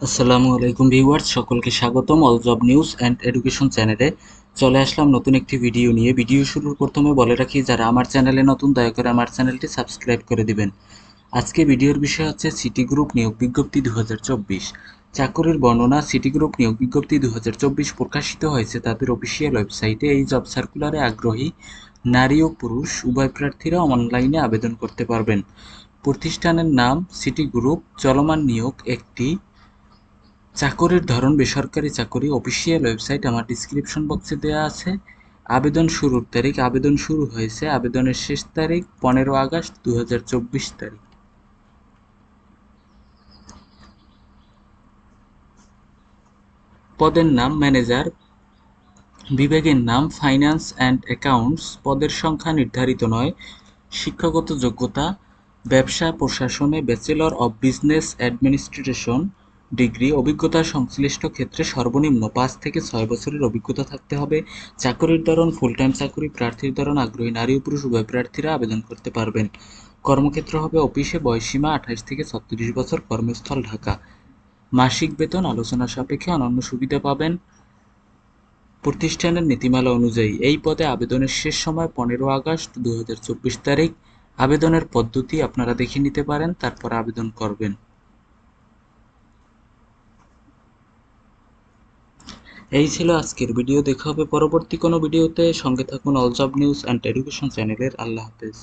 আসসালামু আলাইকুম ভিউয়ার্স, সকলকে স্বাগতম all job news and education চ্যানেলে চলে আসলাম নতুন একটি ভিডিও নিয়ে। ভিডিও শুরুর প্রথমে বলে রাখি, যারা আমার চ্যানেলে নতুন, দয়া করে আমার চ্যানেলটি সাবস্ক্রাইব করে দিবেন। আজকে ভিডিওর বিষয় হচ্ছে সিটি গ্রুপ নিয়োগ বিজ্ঞপ্তি দু চাকরির বর্ণনা সিটি গ্রুপ নিয়োগ বিজ্ঞপ্তি দু হাজার চব্বিশ প্রকাশিত হয়েছে তাদের অফিসিয়াল ওয়েবসাইটে এই জব সার্কুলারে আগ্রহী নারী ও পুরুষ উভয় প্রার্থীরা অনলাইনে আবেদন করতে পারবেন। প্রতিষ্ঠানের নাম সিটি গ্রুপ চলমান নিয়োগ একটি চাকরির ধরন, বেসরকারি চাকরি অফিসিয়াল ওয়েবসাইট আমার ডিসক্রিপশন বক্সে দেওয়া আছে। আবেদন শুরুর তারিখ, আবেদন শুরু হয়েছে আবেদনের শেষ তারিখ পনেরো আগস্ট দুই হাজার চব্বিশ তারিখ। পদের নাম ম্যানেজার বিভাগের নাম ফাইন্যান্স অ্যান্ড অ্যাকাউন্টস পদের সংখ্যা নির্ধারিত নয়, শিক্ষাগত যোগ্যতা, ব্যবসা, প্রশাসনে bachelor of business administration degree অভিজ্ঞতা সংশ্লিষ্ট ক্ষেত্রে সর্বনিম্ন পাঁচ থেকে ছয় বছরের অভিজ্ঞতা থাকতে হবে। চাকরির ধরন ফুল টাইম চাকরি, প্রার্থীর ধরন, আগ্রহী নারী ও পুরুষ, উভয় প্রার্থীরা আবেদন করতে পারবেন। কর্মক্ষেত্র হবে অফিসে বয়সীমা আঠাশ থেকে ছত্রিশ বছর, কর্মস্থল ঢাকা। মাসিক বেতন, আলোচনা সাপেক্ষে অনন্য সুবিধা পাবেন। প্রতিষ্ঠানের নীতিমালা অনুযায়ী এই পদে আবেদনের শেষ সময় পনেরো আগস্ট দু হাজার চব্বিশ তারিখ। আবেদনের পদ্ধতি আপনারা দেখে নিতে পারেন, তারপর আবেদন করবেন। এই ছিল আজকের ভিডিও। দেখা হবে পরবর্তী কোনো ভিডিওতে। সঙ্গে থাকুন all job news and education চ্যানেলের আল্লাহ হাফেজ।